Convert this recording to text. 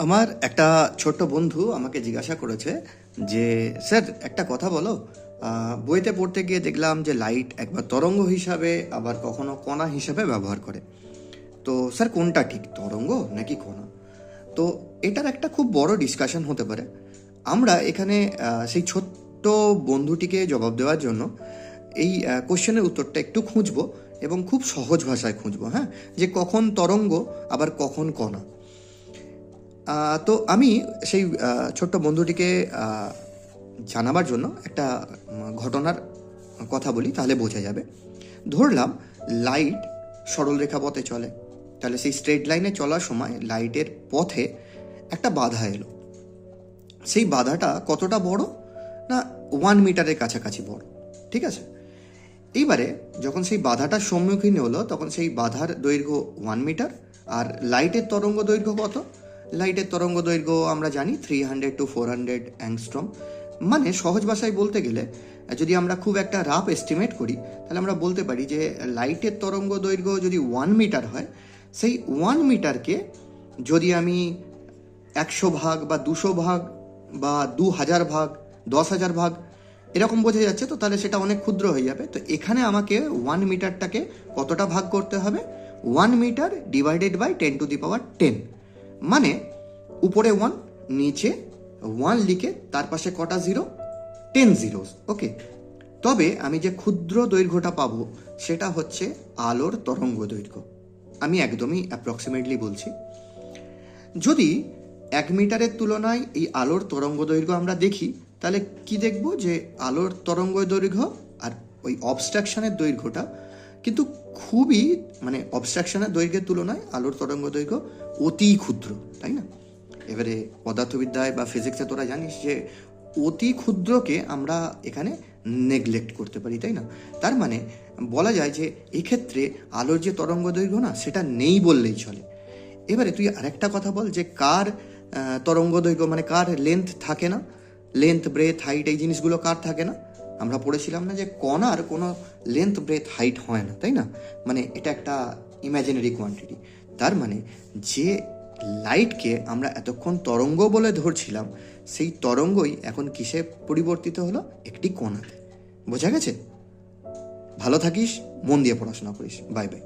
আমার একটা ছোট্ট বন্ধু আমাকে জিজ্ঞাসা করেছে যে, স্যার, একটা কথা বলো। বইতে পড়তে গিয়ে দেখলাম যে লাইট একবার তরঙ্গ হিসাবে, আবার কখনো কণা হিসাবে ব্যবহার করে। তো, স্যার, কোনটা ঠিক, তরঙ্গ নাকি কণা? তো, এটার একটা খুব বড় ডিসকাশন হতে পারে। আমরা এখানে সেই ছোট্ট বন্ধুটিকে জবাব দেওয়ার জন্য এই কোশ্চেনের উত্তরটা একটু খুঁজবো এবং খুব সহজ ভাষায় খুঁজবো হ্যাঁ? যে কখন তরঙ্গ, আবার কখন কণা। তো আমি সেই ছোট্ট বন্ধুটিকে জানাবার জন্য একটা ঘটনার কথা বলি, তাহলে বোঝা যাবে। ধরলাম, লাইট সরলরেখা পথে চলে। তাহলে সেই স্ট্রেট লাইনে চলার সময় লাইটের পথে একটা বাধা এলো। সেই বাধাটা কতটা বড়? না ওয়ান মিটারের কাছাকাছি বড়। ঠিক আছে? এইবারে যখন সেই বাধাটার সম্মুখীন হলো, তখন সেই বাধার দৈর্ঘ্য ওয়ান মিটার আর লাইটের তরঙ্গ দৈর্ঘ্য কত? লাইটের তরঙ্গ দৈর্ঘ্য আমরা জানি three hundred to four hundred angstrom মানে সহজ ভাষায় বলতে গেলে, যদি আমরা খুব একটা রাফ এস্টিমেট করি, তাহলে আমরা বলতে পারি যে লাইটের তরঙ্গ দৈর্ঘ্য যদি ওয়ান মিটার হয়, সেই ওয়ান মিটারকে যদি আমি একশো ভাগ বা দুশো ভাগ বা দু হাজার ভাগ, দশ হাজার ভাগ, এরকম বোঝা যাচ্ছে, তো তাহলে সেটা অনেক ক্ষুদ্র হয়ে যাবে। তো এখানে আমাকে ওয়ান মিটারটাকে কতটা ভাগ করতে হবে? One meter divided by ten to the power ten মানে উপরে ওয়ান নিচে ওয়ান লিখে তার পাশে কটা জিরো টেন জিরো ওকে তবে আমি যে ক্ষুদ্র দৈর্ঘ্যটা পাবো সেটা হচ্ছে আলোর তরঙ্গ দৈর্ঘ্য। আমি একদমই অ্যাপ্রক্সিমেটলি বলছি। যদি এক মিটারের তুলনায় এই আলোর তরঙ্গ দৈর্ঘ্য আমরা দেখি, তাহলে কি দেখব যে আলোর তরঙ্গ দৈর্ঘ্য আর ওই অবস্ট্রাকশনের দৈর্ঘ্যটা কিন্তু খুবই মানে অবস্ট্রাকশনের দৈর্ঘ্যের তুলনায় আলোর তরঙ্গ দৈর্ঘ্য অতি ক্ষুদ্র, তাই না? এবারে পদার্থবিদ্যায় বা ফিজিক্সে তোরা জানিস যে অতি ক্ষুদ্রকে আমরা এখানে নেগলেক্ট করতে পারি, তাই না? তার মানে বলা যায় যে এক্ষেত্রে আলোর যে তরঙ্গ দৈর্ঘ্য না, সেটা নেই বললেই চলে। এবারে তুই আরেকটা কথা বল যে কার তরঙ্গ দৈর্ঘ্য মানে কার লেন্থ থাকে না? লেন্থ ব্রেথ হাইট এই জিনিসগুলো কার থাকে না? আমরা পড়েছিলাম না যে কণার কোনো লেন্থ ব্রেথ হাইট হয় না, তাই না? মানে এটা একটা ইম্যাজিনারি কোয়ান্টিটি তার মানে যে লাইটকে আমরা এতক্ষণ তরঙ্গ বলে ধরছিলাম, সেই তরঙ্গই এখন কিসে পরিবর্তিত হলো? একটি কণাতে। বোঝা গেছে? ভালো থাকিস, মন দিয়ে পড়াশোনা করিস। Bye bye